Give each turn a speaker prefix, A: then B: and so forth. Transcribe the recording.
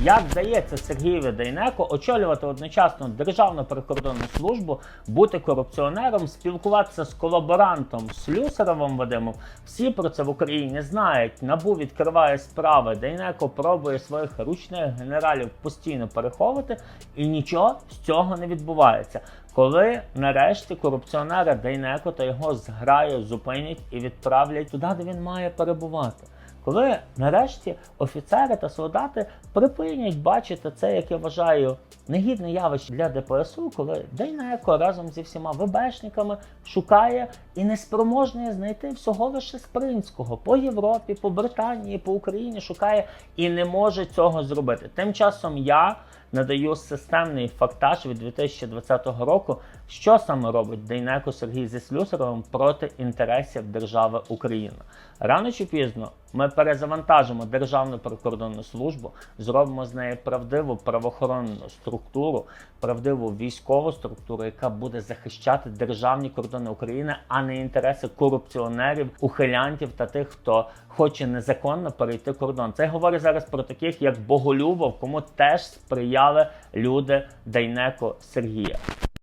A: Як вдається Сергієві Дейнеко очолювати одночасно Державну прикордонну службу, бути корупціонером, спілкуватися з колаборантом Слюсаровим Вадимом? Всі про це в Україні знають. Набу відкриває справи. Дейнеко пробує своїх ручних генералів постійно переховувати, і нічого з цього не відбувається. Коли нарешті корупціонера Дейнеко та його зграю зупинять і відправлять туди, де він має перебувати. Коли нарешті офіцери та солдати припинять бачити це, як я вважаю, негідне явище для ДПСУ, коли Дейнеко разом зі всіма ВБшниками шукає і неспроможний знайти всього лише Спринського по Європі, по Британії, по Україні шукає і не може цього зробити. Тим часом я надаю системний фактаж від 2020 року, що саме робить Дейнеко Сергій зі Слюсаровим проти інтересів держави Україна. Рано чи пізно ми перезавантажимо Державну прикордонну службу, зробимо з неї правдиву правоохоронну структуру, правдиву військову структуру, яка буде захищати державні кордони України, а не інтереси корупціонерів, ухилянтів та тих, хто хоче незаконно перейти кордон. Це я говорю зараз про таких, як Боголюбов, кому теж сприяли люди Дейнеко Сергія.